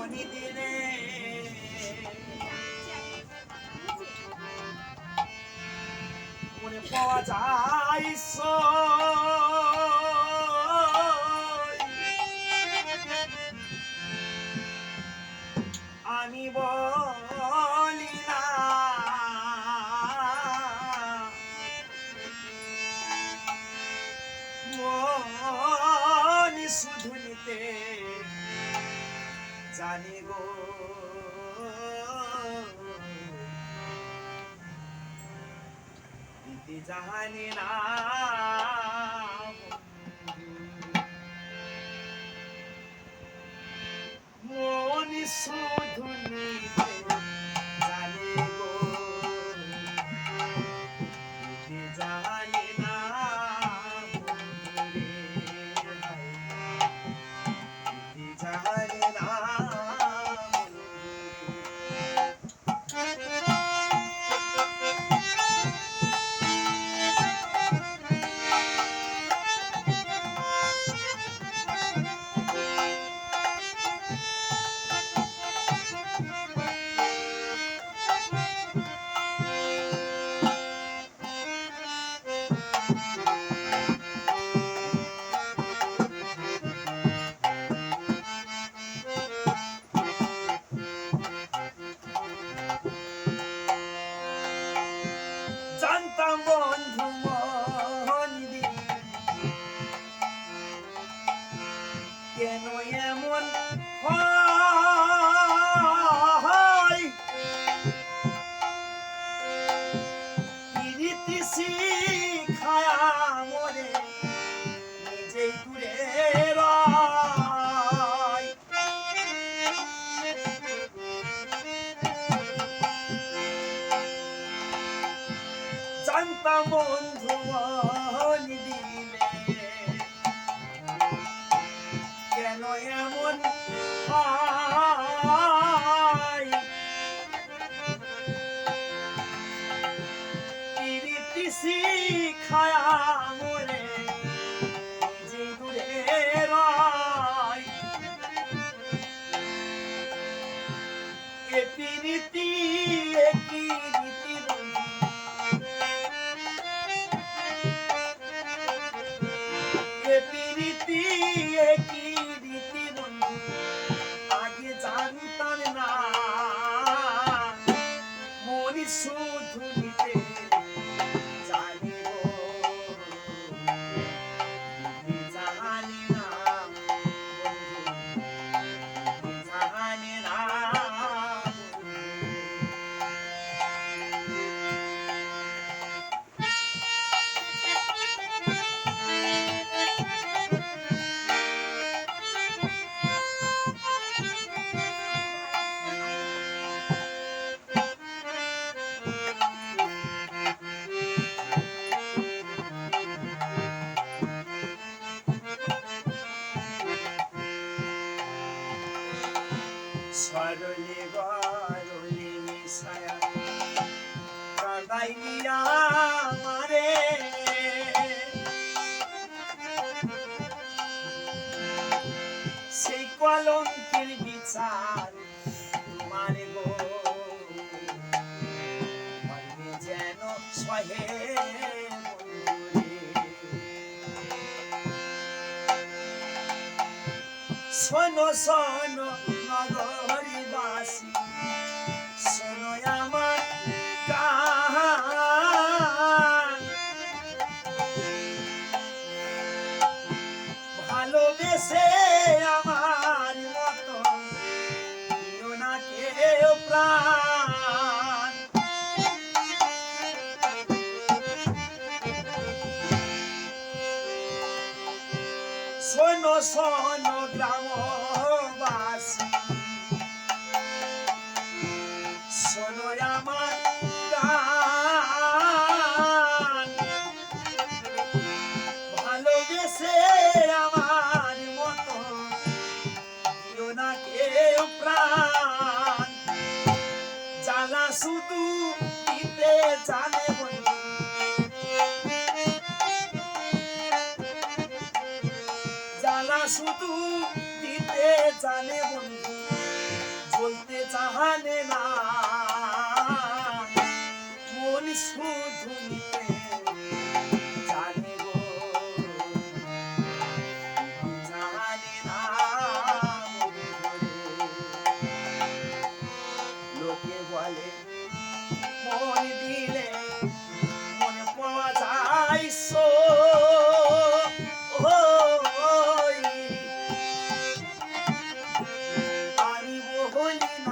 মনি দিলে মনে পাওয়া যায় জানি গো। দিতে জানি না। জানতাম বন্ধু মনি শিখায়া মোরে যে দূরে রয়। এ প্রীতি একই সরলি গরলি মিশায়া কাদাই দিয়া সেই কলঙ্কের বিচার তোমার গো যেন সহে। শোনো শোনো শোনো শোনো গ্রামবাসী শোনো আমার গান ভালোবেসে আমার প্রাণ জ্বালা শুধু দিতে জানে শুধু দিতে জানে বন্ধু চলতে চাহানে না। মন শুধু Oh.